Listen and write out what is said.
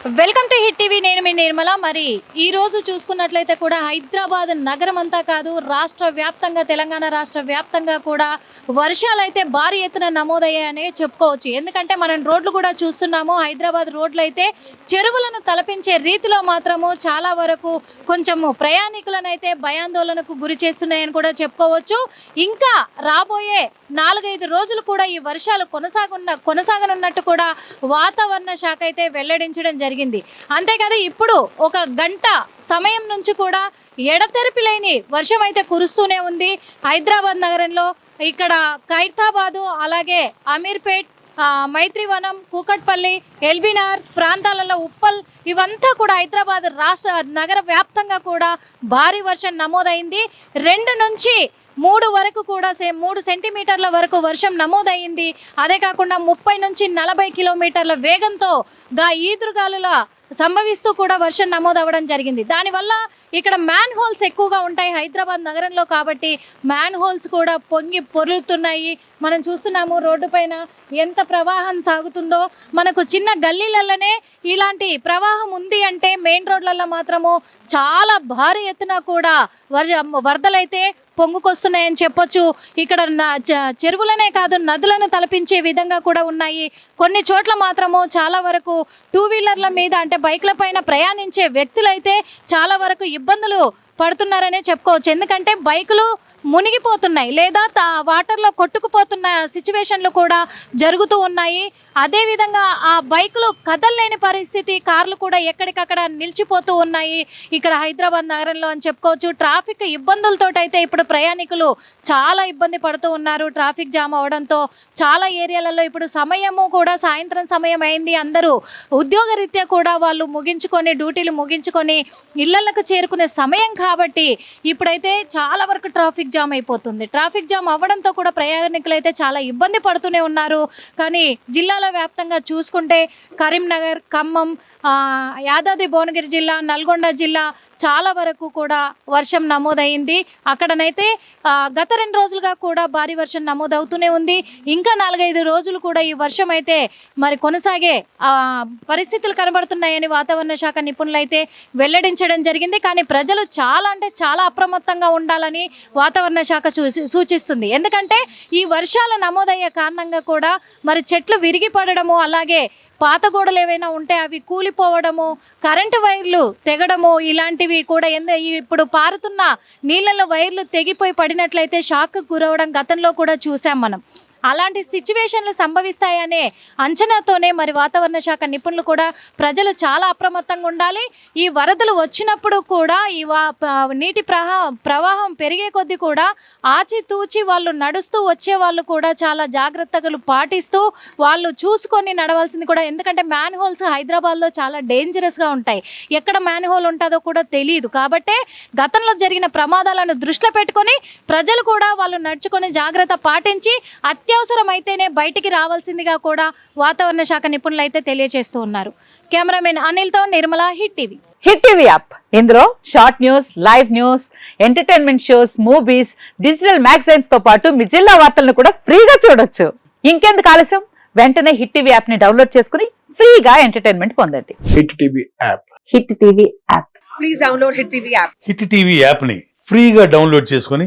Welcome to hit TV. నేను మీ నిర్మల. మరి ఈ రోజు చూసుకున్నట్లయితే కూడా హైదరాబాద్ నగరం అంతా కాదు రాష్ట్ర వ్యాప్తంగా తెలంగాణ రాష్ట్ర వ్యాప్తంగా కూడా వర్షాలు అయితే భారీ ఎత్తున నమోదయ్యాయని చెప్పుకోవచ్చు. ఎందుకంటే మనం రోడ్లు కూడా చూస్తున్నాము. హైదరాబాద్ రోడ్లు అయితే చెరువులను తలపించే రీతిలో మాత్రము చాలా వరకు కొంచెము ప్రయాణికులను అయితే భయాందోళనకు గురి చేస్తున్నాయని కూడా చెప్పుకోవచ్చు. ఇంకా రాబోయే నాలుగైదు రోజులు కూడా ఈ వర్షాలు కొనసాగున్న కొనసాగనున్నట్టు కూడా వాతావరణ శాఖ అయితే వెల్లడించడం జరిగింది. జరిగింది. అంతేకాదు ఇప్పుడు ఒక గంట సమయం నుంచి కూడా ఎడతెరిపి లేని వర్షం అయితే కురుస్తూనే ఉంది. హైదరాబాద్ నగరంలో ఇక్కడ ఖైరతాబాదు అలాగే అమీర్పేట్ మైత్రివనం కూకట్పల్లి ఎల్బినార్ ప్రాంతాలలో ఉప్పల్ ఇవంతా కూడా హైదరాబాద్ రాష్ట్ర నగర వ్యాప్తంగా కూడా భారీ వర్షం నమోదైంది. రెండు నుంచి మూడు వరకు కూడా సే మూడు సెంటీమీటర్ల వరకు వర్షం నమోదైంది. అదే కాకుండా ముప్పై నుంచి నలభై కిలోమీటర్ల వేగంతో గా ఈదురుగాలుల సంభవిస్తూ కూడా వర్షం నమోదవ్వడం జరిగింది. దానివల్ల ఇక్కడ మ్యాన్ హోల్స్ ఎక్కువగా ఉంటాయి హైదరాబాద్ నగరంలో కాబట్టి మ్యాన్ హోల్స్ కూడా పొంగి పొర్లుతున్నాయి. మనం చూస్తున్నాము రోడ్డు పైన ఎంత ప్రవాహం సాగుతుందో. మనకు చిన్న గల్లీలలోనే ఇలాంటి ప్రవాహం ఉంది అంటే మెయిన్ రోడ్లలో మాత్రము చాలా భారీ ఎత్తున కూడా వరద వరదలైతే పొంగుకొస్తున్నాయని చెప్పొచ్చు. ఇక్కడ న- చెరువులనే కాదు నదులను తలపించే విధంగా కూడా ఉన్నాయి. కొన్ని చోట్ల మాత్రము చాలా వరకు టూ వీలర్ల మీద అంటే బైక్ల పైన ప్రయాణించే వ్యక్తులైతే చాలా వరకు ఇబ్బందులు పడుతున్నారనే చెప్పుకోవచ్చు. ఎందుకంటే బైకులు మునిగిపోతున్నాయి లేదా తా వాటర్లో కొట్టుకుపోతున్న సిచ్యువేషన్లు కూడా జరుగుతూ ఉన్నాయి. అదేవిధంగా ఆ బైకులు కదలలేని పరిస్థితి కార్లు కూడా ఎక్కడికక్కడ నిలిచిపోతూ ఉన్నాయి. ఇక్కడ హైదరాబాద్ నగరంలో అని చెప్పుకోవచ్చు. ట్రాఫిక్ ఇబ్బందులతో అయితే ఇప్పుడు ప్రయాణికులు చాలా ఇబ్బంది పడుతూ ఉన్నారు. ట్రాఫిక్ జామ్ అవడంతో చాలా ఏరియాలలో ఇప్పుడు సమయము కూడా సాయంత్రం సమయం అయింది. అందరూ ఉద్యోగరీత్యా కూడా వాళ్ళు ముగించుకొని డ్యూటీలు ముగించుకొని ఇళ్ళకు చేరుకునే సమయం కాబట్టి ఇప్పుడైతే చాలా వరకు ట్రాఫిక్ జామ్ అయిపోతుంది. ట్రాఫిక్ జామ్ అవ్వడంతో కూడా ప్రయాణికులు అయితే చాలా ఇబ్బంది పడుతూనే ఉన్నారు. కానీ జిల్లా జిల్లాల వ్యాప్తంగా చూసుకుంటే కరీంనగర్ ఖమ్మం యాదాద్రి భువనగిరి జిల్లా నల్గొండ జిల్లా చాలా వరకు కూడా వర్షం నమోదైంది. అక్కడనైతే గత రెండు రోజులుగా కూడా భారీ వర్షం నమోదవుతూనే ఉంది. ఇంకా నాలుగైదు రోజులు కూడా ఈ వర్షం అయితే మరి కొనసాగే పరిస్థితులు కనబడుతున్నాయని వాతావరణ శాఖ నిపుణులు అయితే వెల్లడించడం జరిగింది. కానీ ప్రజలు చాలా అంటే చాలా అప్రమత్తంగా ఉండాలని వాతావరణ శాఖ సూచిస్తుంది. ఎందుకంటే ఈ వర్షాలు నమోదయ్యే కారణంగా కూడా మరి చెట్లు విరిగి పడడము అలాగే పాత గోడలు ఏవైనా ఉంటే అవి కూలిపోవడము కరెంటు వైర్లు తెగడము ఇలాంటివి కూడా ఎందు ఇప్పుడు పారుతున్న నీళ్ళలో వైర్లు తెగిపోయి పడినట్లయితే షాక్ గురవడం గతంలో కూడా చూసాం మనం. అలాంటి సిచ్యువేషన్లు సంభవిస్తాయనే అంచనాతోనే మరి వాతావరణ శాఖ నిపుణులు కూడా ప్రజలు చాలా అప్రమత్తంగా ఉండాలి. ఈ వరదలు వచ్చినప్పుడు కూడా ఈ వా నీటి ప్రహా ప్రవాహం పెరిగే కొద్దీ కూడా ఆచితూచి వాళ్ళు నడుస్తూ వచ్చే వాళ్ళు కూడా చాలా జాగ్రత్తలు పాటిస్తూ వాళ్ళు చూసుకొని నడవాల్సింది కూడా. ఎందుకంటే మ్యాన్ హోల్స్ హైదరాబాద్లో చాలా డేంజరస్గా ఉంటాయి. ఎక్కడ మ్యాన్ హోల్ ఉంటుందో కూడా తెలియదు. కాబట్టి గతంలో జరిగిన ప్రమాదాలను దృష్టిలో పెట్టుకొని ప్రజలు కూడా వాళ్ళు నడుచుకొని జాగ్రత్త పాటించి అత్యవసరమైతేనే బయటికి రావాల్సిందిగా కూడా వాతావరణ శాఖ నిపుణులు అయితే తెలియజేస్తూ ఉన్నారు. Cameraman అనిల్తో Nirmala Hit TV. Hit TV app. ఇందులో short news live news entertainment shows movies digital మ్యాగజైన్స్తో పాటు మీ జిల్లా వార్తలను కూడా ఫ్రీగా చూడొచ్చు. ఇంకెందుకు ఆలస్యం? వెంటనే హిట్ టీవీ యాప్ని డౌన్లోడ్ చేసుకుని ఫ్రీగా ఎంటర్టైన్మెంట్ పొందండి. Hit TV app. Hit TV app. Please download Hit TV app. Hit TV యాప్ని ఫ్రీగా డౌన్లోడ్ చేసుకొని